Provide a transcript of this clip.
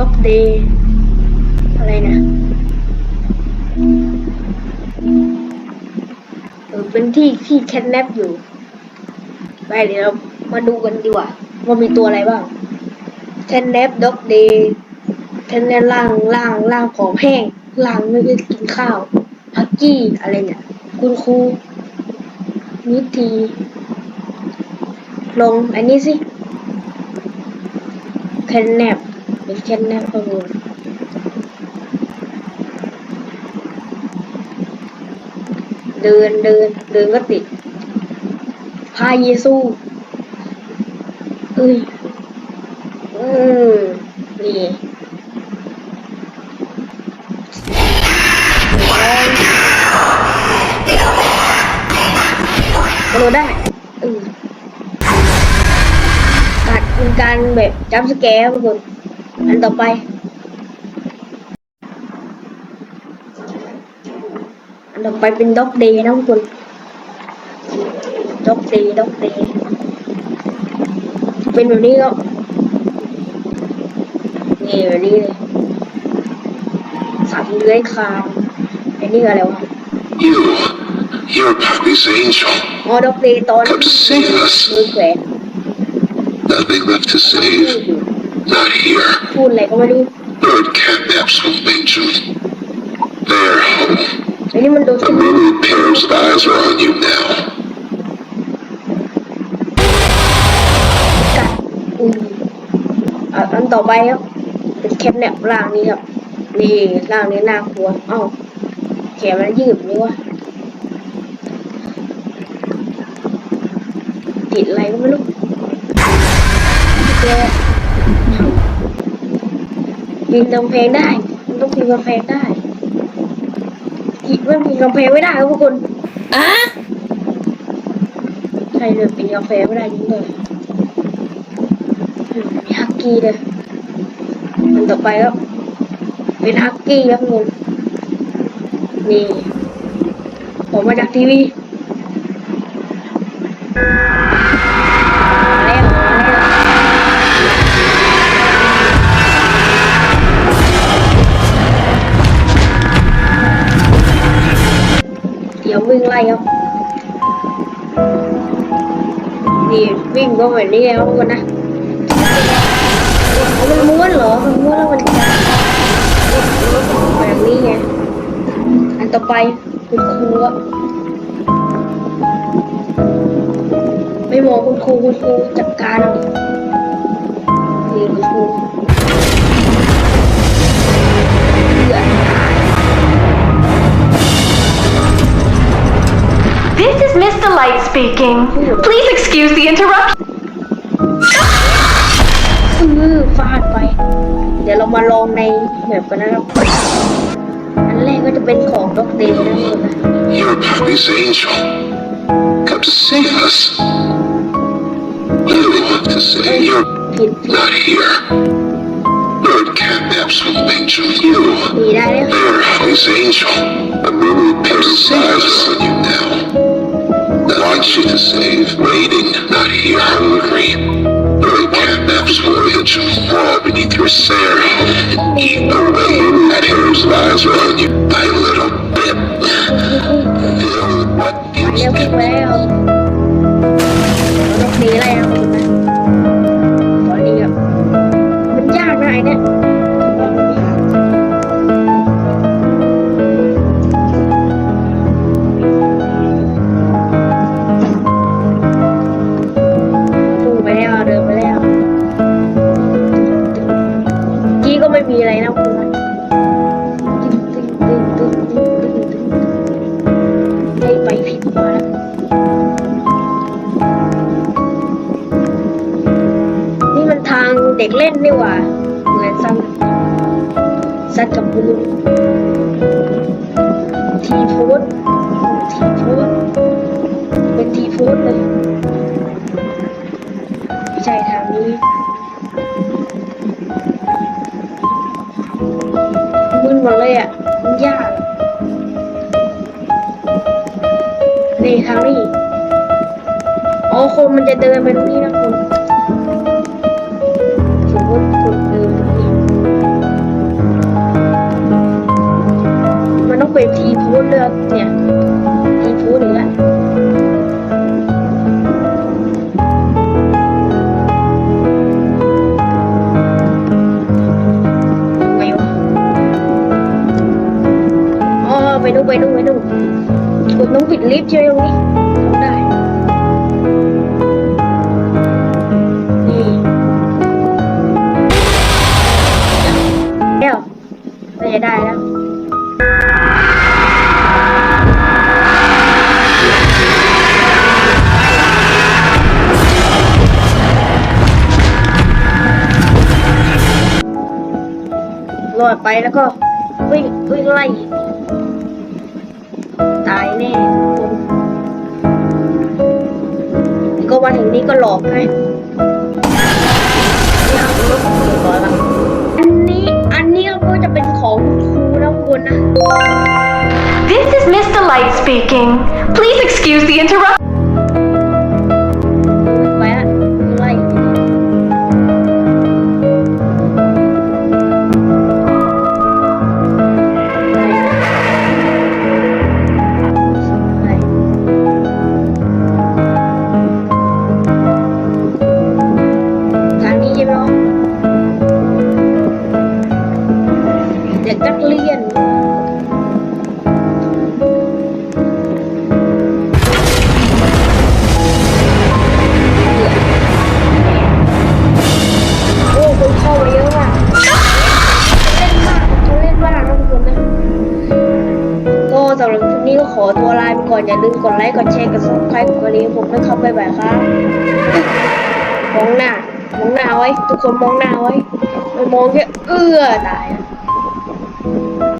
ด็อกเดย์อะไรนะเออเป็นที่ที่แคทแนปอยู่ ไปเดี๋ยวมาดูกันดีกว่า ว่ามีตัวอะไรบ้างแคทแนปด็อกเดย์แคทแนปล่างล่างล่างของแห้งล่างไม่ได้กินข้าวพักกี้อะไรเนี่ย คุณครูนิตีลงอันนี้สิแคทแนป เป็นแคนแนบประมูลเดินเดินเดินก็ติดพาเยซูเอ้ยอืมนี่กระโดดได้เออการเป็นการแบบจับสแกร์ทุกคน อันต่อไป อันต่อไปเป็นด็อกเดย์นะทุกคนด็อกเดย์ด็อกเดย์เป็นแบบนี้ก็นี่แบบนี้เลยสัตว์เลื้อยคลานไอ้นี่อะไรวะ You, you're Pappy's angel. อ๋อด็อกเดย์ตอน Come to save us. มือแขวน Nothing left to save. Not here. พูดอะไรก็ไม่รู้ Bird catnaps home angel. They're home. ไอ้นี่มันโดน A myriad pairs of eyes are on you now. กัดอืมอะอันต่อไปครับ เป็นแคปแนบร่างนี้ครับนี่ร่างนี้น่ากลัว เอ้าแขนมันยืดนี่วะติดอะไรก็ไม่รู้แก ปีนกำแพงได้มันต้องปีนกำแพงได้อีกไม่ปีนกำแพงไม่ได้ครับทุกคนอะใช่เลยปีนกำแพงไม่ได้จริงเลยอืมมีฮักกี้เลยอันต่อไปครับเป็นฮักกี้ครับทุกคนนี่ผมมาจากทีวี ดี๋ยววิ่งไล่ครับนี่วิ่งก็แบบนี้แล้วทุกคนนะมันม้วนเหรอมันม้วนแล้วมันแบบนี้ไงอันต่อไปคุณครูอะไม่มองคุณครูคุณครูจัดการเอานี่คุณครู This is Mr. Light speaking. Please excuse the interruption. อื้อฟาดไป เดี๋ยวเรามาลองในแบบกันนะครับ อันแรกก็จะเป็นของด็อกเดย์นะทุกคนนะ You're Pappy's angel. Come to save us. Nothing left to save. You're ผิดผิด not here. Bird catnaps home angel. You, มีได้แล้ว they're Pappy's angel. A myriad pairs of eyes are on you now. Want you to save. Waiting, not here. Hungry. Bird catnaps home angel. Crawl beneath your snare and eat away. That pairs of eyes are on you by a little bit. Feel what เรีย feels กพวกแล้วด็อกเดย์อะไรนะคุณ ไม่มีอะไรนะคุณนะตึ้งตึ้งตึ้งตึ้งตึ้งตึ้งตึ้งได้ไปผิดมาแล้วนี่มันทางเด็กเล่นนี่หว่า เหมือนซันซัดกับบูนทีโพสทีโพสเป็นทีโพสเลยใช่ทางนี้ มึนหมดเลยอะมันยากนี่ทางนี้อ๋อคนมันจะเดินไปตรงนี้นะ ต้องปิดลิฟต์ใช่ไหมตรงนี้ได้นี่เดี๋ยวน่าจะได้แล้วรอดไปแล้วก็วิ่งวิ่งไล่ แน่คนนี่ก็มาถึงนี้ก็หลอกให้อันนี้อันนี้ก็จะเป็นของครูนะคุณนะ This is Mr. Light speaking. Please excuse the interruption. สำหรับคลิปนี้ก็ขอตัวลาไปก่อนอย่าลืมกดไลค์ กดแชร์ กดซับสไครต์กดกระดิ่งผมด้วยครับบ๊ายบายครับมองหน้ามองหน้าไว้ ทุกคนมองหน้าไว้ไม่มองแค่เอื้อตาย